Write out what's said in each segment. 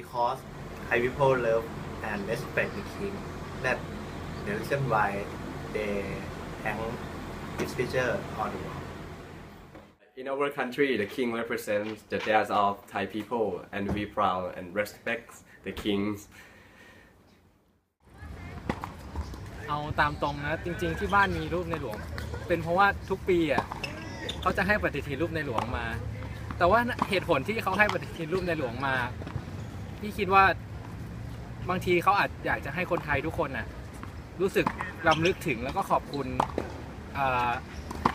because Thai people love and respect the king. That the reason why they hang his picture on the wall. In our country, the king represents the death of Thai people, and we proud and respect the kings. เอาตามตรงนะจริง ๆ ที่บ้านมีรูปในหลวง เป็นเพราะว่าทุกปีอะเขาจะให้ปฏิทินรูปในหลวงมา แต่ว่าเหตุผลที่เขาให้ปฏิทินรูปในหลวงมา พี่คิดว่าบางทีเขาอาจอยากจะให้คนไทยทุกคนน่ะรู้สึกรำลึกถึงแล้วก็ขอบคุณเอ่อ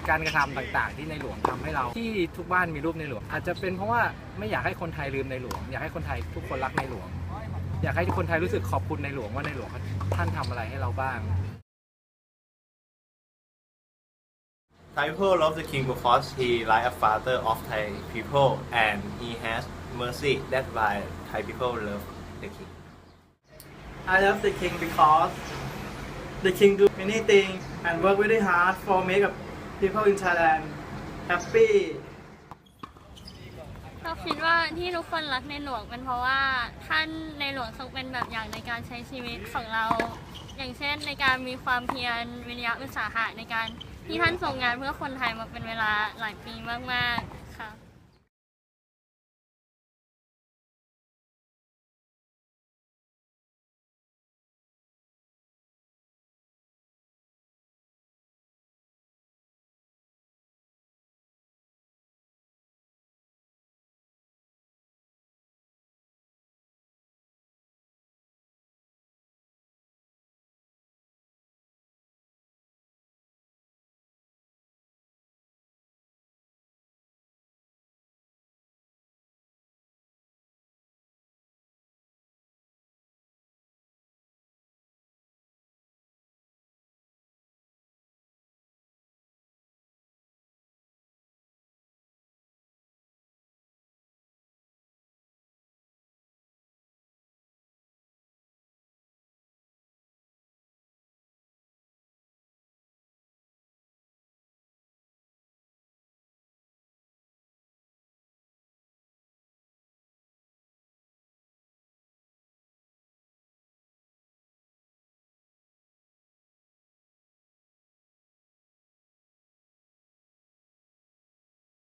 การกระทำต่างๆ ที่ในหลวงทำให้เราที่ทุกบ้านมีรูปในหลวง อาจจะเป็นเพราะว่าไม่อยากให้คนไทยลืมในหลวง อยากให้คนไทยทุกคนรักในหลวง อยากให้คนไทยรู้สึกขอบคุณในหลวงว่าในหลวงท่านทำอะไรให้เราบ้าง people love the king because he like a father of Thai people and he has mercy. That's why Thai people love the king. I love the king because the king do many things and work very hard for make a people in Thailand happy เราคิดว่าที่ทุกคนรักในหลวงเป็นเพราะว่าท่านในหลวงทรงเป็นแบบอย่างในการใช้ชีวิตของเรา อย่างเช่นในการมีความเพียรวิริยะอุตสาหะในการ ที่ท่านส่งงานเพื่อคนไทยมาเป็นเวลาหลายปีมากๆค่ะ